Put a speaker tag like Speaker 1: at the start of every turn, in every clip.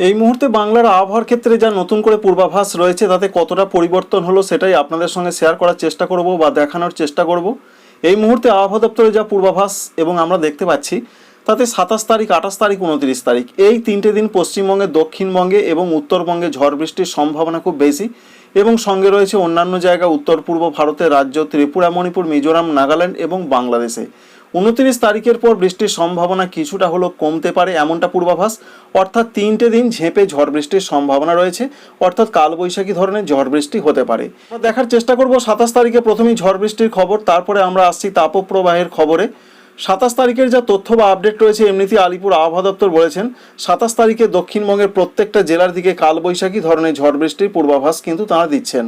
Speaker 1: এই মুহূর্তে বাংলার আবহাওয়ার ক্ষেত্রে যা নতুন করে পূর্বাভাস রয়েছে, তাতে কতটা পরিবর্তন হলো সেটাই আপনাদের সঙ্গে শেয়ার করার চেষ্টা করব বা দেখানোর চেষ্টা করব। এই মুহূর্তে আবহাওয়া দপ্তরে যা পূর্বাভাস এবং আমরা দেখতে পাচ্ছি, তাতে সাতাশ তারিখ, আঠাশ তারিখ, উনত্রিশ তারিখ, এই তিনটে দিন পশ্চিমবঙ্গে, দক্ষিণবঙ্গে এবং উত্তরবঙ্গে ঝড় বৃষ্টির সম্ভাবনা খুব বেশি এবং সঙ্গে রয়েছে অন্যান্য জায়গা উত্তর পূর্ব ভারতের রাজ্য, ত্রিপুরা, মণিপুর, মিজোরাম, নাগাল্যান্ড এবং বাংলাদেশে। উনত্রিশ তারিখের পর বৃষ্টির সম্ভাবনা কিছুটা হলেও কমতে পারে এমনটা পূর্বাভাস। অর্থাৎ তিনটে দিন ঝেঁপে ঝড় বৃষ্টির সম্ভাবনা রয়েছে। অর্থাৎ কালবৈশাখী ধরনের ঝড় বৃষ্টি হতে পারে। দেখার চেষ্টা করব সাতাশ তারিখে প্রথমেই ঝড় বৃষ্টির খবর, তারপরে আমরা আসছি তাপপ্রবাহের খবরে। সাতাশ তারিখের যা তথ্য বা আপডেট রয়েছে এমনিতেই আলিপুর আবহাওয়া দপ্তর বলেছেন, সাতাশ তারিখে দক্ষিণবঙ্গের প্রত্যেকটা জেলার দিকে কালবৈশাখী ধরনের ঝড় বৃষ্টির পূর্বাভাস কিন্তু তারা দিচ্ছেন।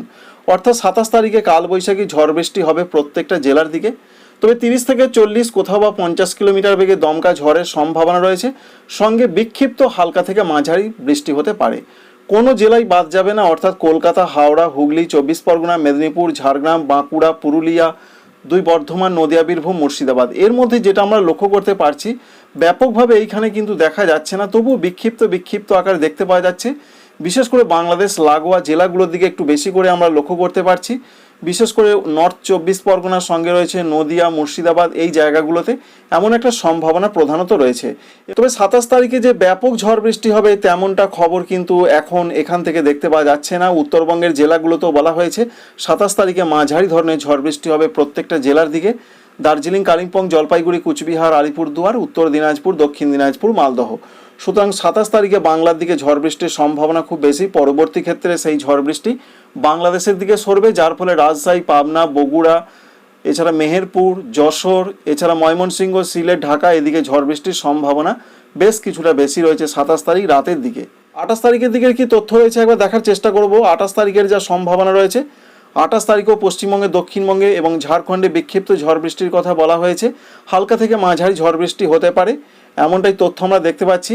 Speaker 1: অর্থাৎ সাতাশ তারিখে কালবৈশাখী ঝড় বৃষ্টি হবে প্রত্যেকটা জেলার দিকে। তবে তিরিশ থেকে চল্লিশ, কোথাও বা পঞ্চাশ কিলোমিটার বেগে দমকা ঝড়ের সম্ভাবনা রয়েছে। সঙ্গে বিক্ষিপ্ত হালকা থেকে মাঝারি বৃষ্টি হতে পারে। কোনো জেলায় বাদ যাবে না, অর্থাৎ কলকাতা, হাওড়া, হুগলি, চব্বিশ পরগনা, মেদিনীপুর, ঝাড়গ্রাম, বাঁকুড়া, পুরুলিয়া, দুই বর্ধমান, নদিয়া, বীরভূম, মুর্শিদাবাদ। এর মধ্যে যেটা আমরা লক্ষ্য করতে পারছি, ব্যাপকভাবে এইখানে কিন্তু দেখা যাচ্ছে না, তবুও বিক্ষিপ্ত বিক্ষিপ্ত আকারে দেখতে পাওয়া যাচ্ছে বিশেষ করে বাংলাদেশ লাগোয়া জেলাগুলোর দিকে একটু বেশি করে আমরা লক্ষ্য করতে পারছি। বিশেষ করে নর্থ চব্বিশ পরগনার সঙ্গে রয়েছে নদিয়া, মুর্শিদাবাদ এই জায়গাগুলোতে এমন একটা সম্ভাবনা প্রধানত রয়েছে। তবে সাতাশ তারিখে যে ব্যাপক ঝড় বৃষ্টি হবে তেমনটা খবর কিন্তু এখন এখান থেকে দেখতে পাওয়া যাচ্ছে না। উত্তরবঙ্গের জেলাগুলোতেও বলা হয়েছে, সাতাশ তারিখে মাঝারি ধরনের ঝড় বৃষ্টি হবে প্রত্যেকটা জেলার দিকে। দার্জিলিং, কালিম্পং, জলপাইগুড়ি, কুচবিহার, আলিপুরদুয়ার, উত্তর দিনাজপুর, দক্ষিণ দিনাজপুর, মালদহ। সুতরাং সাতাশ তারিখে বাংলার দিকে ঝড় বৃষ্টির সম্ভাবনা খুব বেশি। পরবর্তী ক্ষেত্রে সেই ঝড় বৃষ্টি বাংলাদেশের দিকে সরবে, যার ফলে রাজশাহী, পাবনা, বগুড়া, এছাড়া মেহেরপুর, যশোর, এছাড়া ময়মনসিংহ, সিলেট, ঢাকা এদিকে ঝড় বৃষ্টির সম্ভাবনা বেশ কিছুটা বেশি রয়েছে সাতাশ তারিখ রাতের দিকে। আঠাশ তারিখের দিকের কি তথ্য রয়েছে একবার দেখার চেষ্টা করব। আঠাশ তারিখের যা সম্ভাবনা রয়েছে, আঠাশ তারিখও পশ্চিমবঙ্গে, দক্ষিণবঙ্গে এবং ঝাড়খণ্ডে বিক্ষিপ্ত ঝড় বৃষ্টির কথা বলা হয়েছে। হালকা থেকে মাঝারি ঝড় বৃষ্টি হতে পারে। এমনটাই তথ্য আমরা দেখতে পাচ্ছি।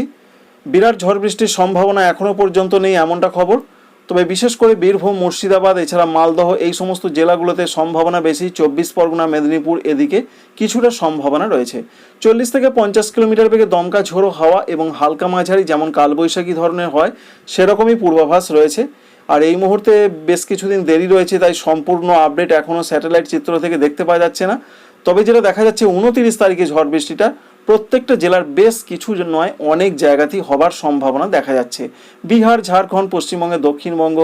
Speaker 1: বিরাট ঝড় বৃষ্টির সম্ভাবনা এখনও পর্যন্ত নেই এমনটা খবর। তবে বিশেষ করে বীরভূম, মুর্শিদাবাদ, এছাড়া মালদহ এই সমস্ত জেলাগুলোতে সম্ভাবনা বেশি। চব্বিশ পরগনা, মেদিনীপুর এদিকে কিছুটা সম্ভাবনা রয়েছে। চল্লিশ থেকে পঞ্চাশ কিলোমিটার বেগে দমকা ঝোড়ো হাওয়া এবং হালকা মাঝারি যেমন কালবৈশাখী ধরনের হয়, সেরকমই পূর্বাভাস রয়েছে। আর এই মুহূর্তে বেশ কিছুদিন দেরি রয়েছে, তাই সম্পূর্ণ আপডেট এখনও স্যাটেলাইট চিত্র থেকে দেখতে পাওয়া যাচ্ছে না। তবে যেটা দেখা যাচ্ছে, উনতিরিশ তারিখে ঝড় বৃষ্টিটা প্রত্যেকটা জেলার বেশ কিছু নয়, অনেক জায়গাতেই হবার সম্ভাবনা দেখা যাচ্ছে। বিহার, ঝাড়খণ্ড, পশ্চিমবঙ্গে, দক্ষিণবঙ্গ,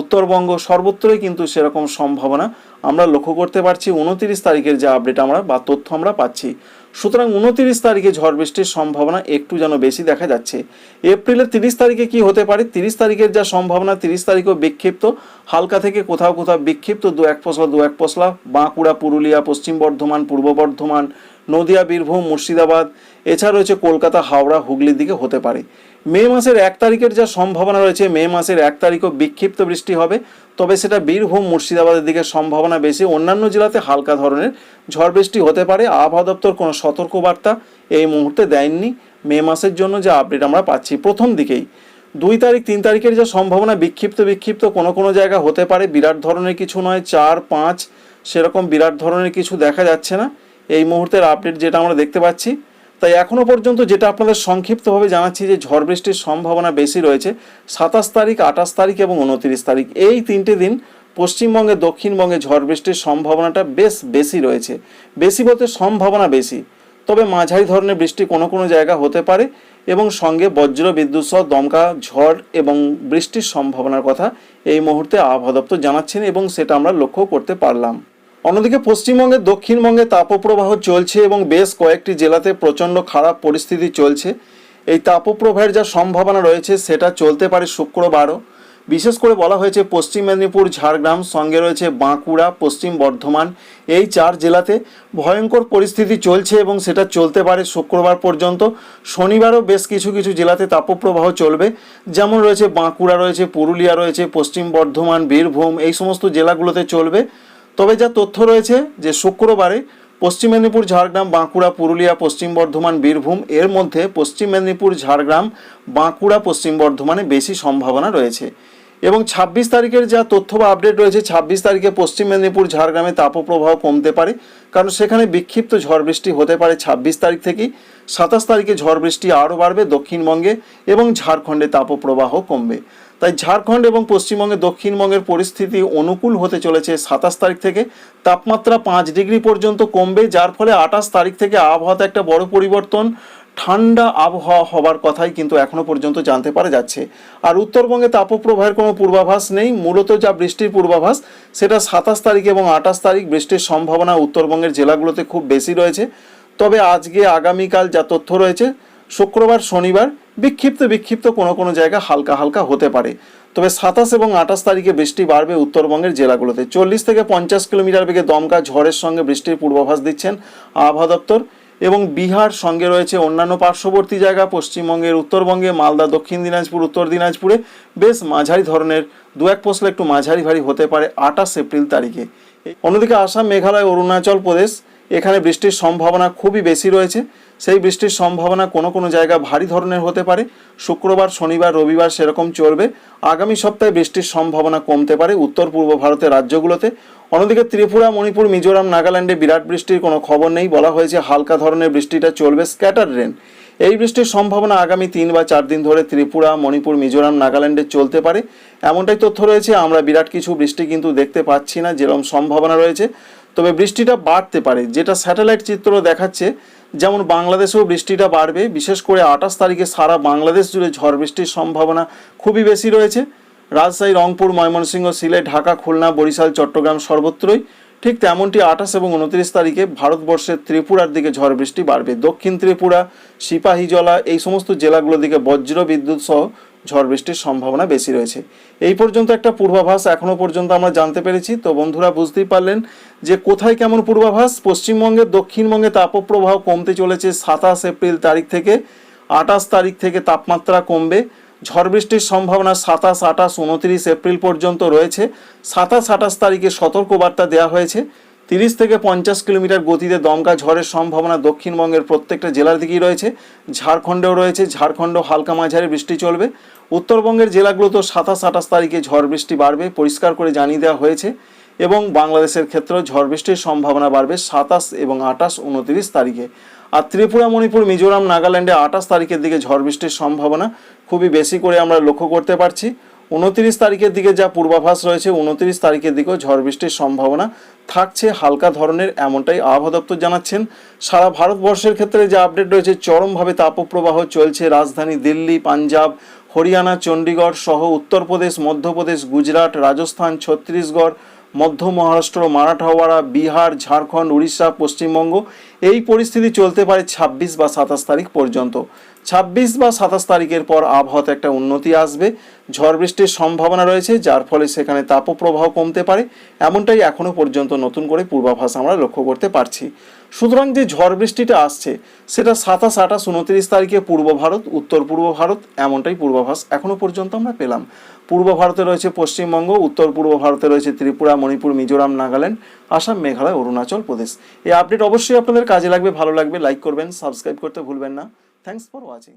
Speaker 1: উত্তরবঙ্গ, সর্বত্রই কিন্তু সেরকম সম্ভাবনা আমরা লক্ষ্য করতে পারছি। উনতিরিশ তারিখের যে আপডেট আমরা বা তথ্য আমরা পাচ্ছি। সুতরাং উনতিরিশ তারিখে ঝড় বৃষ্টির সম্ভাবনা একটু যেন বেশি দেখা যাচ্ছে। এপ্রিলের তিরিশ তারিখে কি হতে পারে? তিরিশ তারিখের যা সম্ভাবনা, তিরিশ তারিখেও বিক্ষিপ্ত। হালকা থেকে কোথাও কোথাও বিক্ষিপ্ত, দু এক পশলা, দু এক পশলা। বাঁকুড়া, পুরুলিয়া, পশ্চিম বর্ধমান, পূর্ব বর্ধমান নদিয়া, বীরভূম, মুর্শিদাবাদ, এছাড়া রয়েছে কলকাতা, হাওড়া, হুগলির দিকে হতে পারে। মে মাসের এক তারিখের যা সম্ভাবনা রয়েছে, মে মাসের এক তারিখও বিক্ষিপ্ত বৃষ্টি হবে, তবে সেটা বীরভূম, মুর্শিদাবাদের দিকে সম্ভাবনা বেশি। অন্যান্য জেলাতে হালকা ধরনের ঝড় বৃষ্টি হতে পারে। আবহাওয়া দপ্তর কোনো সতর্কবার্তা এই মুহূর্তে দেয়নি। মে মাসের জন্য যে আপডেট আমরা পাচ্ছি, প্রথম দিকেই। দুই তারিখ, তিন তারিখের যা সম্ভাবনা বিক্ষিপ্ত বিক্ষিপ্ত কোনো কোনো জায়গা হতে পারে। বিরাট ধরনের কিছু নয়, চার, পাঁচ, সেরকম বিরাট ধরনের কিছু দেখা যাচ্ছে না। এই মুহূর্তের আপডেট যেটা আমরা দেখতে পাচ্ছি, তাই এখনও পর্যন্ত যেটা আপনাদের সংক্ষিপ্তভাবে জানাচ্ছি যে ঝড় বৃষ্টির সম্ভাবনা বেশি রয়েছে, সাতাশ তারিখ, আঠাশ তারিখ এবং উনত্রিশ তারিখ, এই তিনটে দিন পশ্চিমবঙ্গে, দক্ষিণবঙ্গে ঝড় বৃষ্টির সম্ভাবনাটা বেশ বেশি রয়েছে, বেশি বলতে সম্ভাবনা বেশি। তবে মাঝারি ধরনের বৃষ্টি কোনো কোনো জায়গা হতে পারে এবং সঙ্গে বজ্র, বিদ্যুৎ সহ দমকা, ঝড় এবং বৃষ্টির সম্ভাবনার কথা এই মুহূর্তে আবহাওয়া দপ্তর জানাচ্ছেন এবং সেটা আমরা লক্ষ্য করতে পারলাম। অন্যদিকে পশ্চিমবঙ্গের দক্ষিণবঙ্গে তাপপ্রবাহ চলছে এবং বেশ কয়েকটি জেলাতে প্রচণ্ড খারাপ পরিস্থিতি চলছে। এই তাপপ্রবাহের যা সম্ভাবনা রয়েছে সেটা চলতে পারে শুক্রবারও। বিশেষ করে বলা হয়েছে পশ্চিম মেদিনীপুর, ঝাড়গ্রাম, সঙ্গে রয়েছে বাঁকুড়া, পশ্চিম বর্ধমান। এই চার জেলাতে ভয়ঙ্কর পরিস্থিতি চলছে এবং সেটা চলতে পারে শুক্রবার পর্যন্ত। শনিবারও বেশ কিছু কিছু জেলাতে তাপপ্রবাহ চলবে। যেমন রয়েছে বাঁকুড়া, রয়েছে পুরুলিয়া, রয়েছে পশ্চিম বর্ধমান, বীরভূম, এই সমস্ত জেলাগুলোতে চলবে। তবে যা তথ্য রয়েছে যে শুক্রবারে পশ্চিম মেদিনীপুর, ঝাড়গ্রাম, বাঁকুড়া, পুরুলিয়া, পশ্চিম বর্ধমান, বীরভূম, এর মধ্যে পশ্চিম মেদিনীপুর, ঝাড়গ্রাম, বাঁকুড়া, পশ্চিম বর্ধমানে বেশি সম্ভাবনা রয়েছে। এবং ছাব্বিশ তারিখের যা তথ্য বা আপডেট রয়েছে, ছাব্বিশ তারিখে পশ্চিম মেদিনীপুর, ঝাড়গ্রামে তাপপ্রবাহ কমতে পারে। কারণ সেখানে বিক্ষিপ্ত ঝড় বৃষ্টি হতে পারে ছাব্বিশ তারিখ থেকেই। সাতাশ তারিখে ঝড় বৃষ্টি আরও বাড়বে দক্ষিণবঙ্গে এবং ঝাড়খণ্ডে তাপপ্রবাহ কমবে। তাই ঝাড়খণ্ড এবং পশ্চিমবঙ্গে দক্ষিণবঙ্গের পরিস্থিতি অনুকূল হতে চলেছে সাতাশ তারিখ থেকে। তাপমাত্রা পাঁচ ডিগ্রি পর্যন্ত কমবে, যার ফলে আঠাশ তারিখ থেকে আবহাওয়াতে একটা বড় পরিবর্তন। ঠান্ডা আবহাওয়া হবার কথাই কিন্তু এখনও পর্যন্ত জানতে পারা যাচ্ছে। আর উত্তরবঙ্গে তাপপ্রবাহের কোনো পূর্বাভাস নেই। মূলত যা বৃষ্টির পূর্বাভাস, সেটা সাতাশ তারিখ এবং আঠাশ তারিখ বৃষ্টির সম্ভাবনা উত্তরবঙ্গের জেলাগুলোতে খুব বেশি রয়েছে। তবে আজকে আগামীকাল যা তথ্য রয়েছে, শুক্রবার, শনিবার বিক্ষিপ্ত বিক্ষিপ্ত কোনো কোনো জায়গা হালকা হালকা হতে পারে। তবে সাতাশ এবং আঠাশ তারিখে বৃষ্টি বাড়বে উত্তরবঙ্গের জেলাগুলোতে। চল্লিশ থেকে পঞ্চাশ কিলোমিটার বেগে দমকা ঝড়ের সঙ্গে বৃষ্টির পূর্বাভাস দিচ্ছেন আবহাওয়া দপ্তর এবং বিহার সঙ্গে রয়েছে অন্যান্য পার্শ্ববর্তী জায়গা, পশ্চিমবঙ্গের উত্তরবঙ্গে, মালদা, দক্ষিণ দিনাজপুর, উত্তর দিনাজপুরে বেশ মাঝারি ধরনের, দু এক পশলা একটু মাঝারি ভারী হতে পারে আঠাশ এপ্রিল তারিখে। অন্যদিকে আসাম, মেঘালয়, অরুণাচল প্রদেশ, এখানে বৃষ্টির সম্ভাবনা খুবই বেশি রয়েছে। সেই বৃষ্টির সম্ভাবনা কোনো কোনো জায়গা ভারী ধরনের হতে পারে। শুক্রবার, শনিবার, রবিবার সেরকম চলবে। আগামী সপ্তাহে বৃষ্টির সম্ভাবনা কমতে পারে উত্তর পূর্ব ভারতের রাজ্যগুলোতে। অন্যদিকে ত্রিপুরা, মণিপুর, মিজোরাম, নাগাল্যান্ডে বিরাট বৃষ্টির কোনো খবর নেই। বলা হয়েছে হালকা ধরনের বৃষ্টিটা চলবে, স্ক্যাটার রেন। এই বৃষ্টির সম্ভাবনা আগামী তিন বা চার দিন ধরে ত্রিপুরা, মণিপুর, মিজোরাম, নাগাল্যান্ডে চলতে পারে। এমনটাই তথ্য রয়েছে। আমরা বিরাট কিছু বৃষ্টি কিন্তু দেখতে পাচ্ছি না। যেরকম সম্ভাবনা রয়েছে তবে বৃষ্টিটা বাড়তে পারে, যেটা স্যাটেলাইট চিত্র দেখাচ্ছে। যেমন বাংলাদেশেও বৃষ্টিটা বাড়বে, বিশেষ করে আঠাশ তারিখে সারা বাংলাদেশ জুড়ে ঝড় বৃষ্টির সম্ভাবনা খুবই বেশি রয়েছে। রাজশাহী, রংপুর, ময়মনসিংহ, সিলেট, ঢাকা, খুলনা, বরিশাল, চট্টগ্রাম সর্বত্রই ঠিক তেমনটি আঠাশ এবং উনত্রিশ তারিখে ভারতবর্ষের ত্রিপুরার দিকে ঝড় বৃষ্টি বাড়বে। দক্ষিণ ত্রিপুরা সিপাহীজলা এই সমস্ত জেলাগুলোর দিকে বজ্র বিদ্যুৎ সহ ঝড় বৃষ্টির সম্ভাবনা বেশি রয়েছে। এই পর্যন্ত একটা পূর্বাভাস এখনও পর্যন্ত আমরা জানতে পেরেছি। তো বন্ধুরা, বুঝতেই পারলেন যে কোথায় কেমন পূর্বাভাস পশ্চিমবঙ্গের দক্ষিণবঙ্গে তাপপ্রবাহ কমতে চলেছে সাতাশ এপ্রিল তারিখ থেকে। আঠাশ তারিখ থেকে তাপমাত্রা কমবে। ঝড় বৃষ্টির সম্ভাবনা সাতাশ, আঠাশ, উনত্রিশ এপ্রিল পর্যন্ত রয়েছে। সাতাশ, আঠাশ তারিখে সতর্কবার্তা দেওয়া হয়েছে। তিরিশ থেকে পঞ্চাশ কিলোমিটার গতিতে দমকা ঝড়ের সম্ভাবনা দক্ষিণবঙ্গের প্রত্যেকটা জেলার দিকেই রয়েছে। ঝাড়খণ্ডেও রয়েছে। ঝাড়খণ্ড হালকা মাঝারি বৃষ্টি চলবে। উত্তরবঙ্গের জেলাগুলোতেও সাতাশ, আঠাশ তারিখে ঝড় বৃষ্টি বাড়বে, পরিষ্কার করে জানিয়ে দেওয়া হয়েছে। এবং বাংলাদেশের ক্ষেত্রেও ঝড় বৃষ্টির সম্ভাবনা বাড়বে সাতাশ এবং আঠাশ উনত্রিশ তারিখে। আর ত্রিপুরা, মণিপুর, মিজোরাম, নাগাল্যান্ডে আঠাশ তারিখের দিকে ঝড় বৃষ্টির সম্ভাবনা খুবই বেশি করে আমরা লক্ষ্য করতে পারছি। উনত্রিশ তারিখের দিকে যা পূর্বাভাস রয়েছে, উনত্রিশ তারিখের দিকেও ঝড় বৃষ্টির সম্ভাবনা থাকছে হালকা ধরনের, এমনটাই আবহাওয়া দপ্তর জানাচ্ছেন। সারা ভারতবর্ষের ক্ষেত্রে যে আপডেট রয়েছে, চরমভাবে তাপপ্রবাহ চলছে। রাজধানী দিল্লি, পাঞ্জাব, হরিয়ানা, চণ্ডীগড় সহ উত্তরপ্রদেশ, মধ্যপ্রদেশ, গুজরাট, রাজস্থান, ছত্তিশগড় মধ্য মহারাষ্ট্র মারাঠাওয়াড়া বিহার ঝাড়খণ্ড উড়িষ্যা পশ্চিমবঙ্গ এই পরিস্থিতি চলতে পারে ছাব্বিশ বা সাতাশ তারিখ পর্যন্ত। ছাব্বিশ বা সাতাশ তারিখের পর আবহাওয়াতে একটা উন্নতি আসবে, ঝড় বৃষ্টির সম্ভাবনা রয়েছে, যার ফলে সেখানে তাপপ্রবাহ কমতে পারে। এমনটাই এখনও পর্যন্ত নতুন করে পূর্বাভাস আমরা লক্ষ্য করতে পারছি। সুতরাং যে ঝড় বৃষ্টিটা আসছে, সেটা সাতাশ, আঠাশ, উনত্রিশ তারিখে পূর্ব ভারত, উত্তর পূর্ব ভারত, এমনটাই পূর্বাভাস এখনও পর্যন্ত আমরা পেলাম। পূর্ব ভারতে রয়েছে পশ্চিমবঙ্গ, উত্তর পূর্ব ভারতে রয়েছে ত্রিপুরা, মণিপুর, মিজোরাম, নাগাল্যান্ড, আসাম, মেঘালয়, অরুণাচল প্রদেশ। এই আপডেট অবশ্যই আপনাদের কাজে লাগবে ভালো লাগবে লাইক করবেন সাবস্ক্রাইব করতে ভুলবেন না। Thanks for watching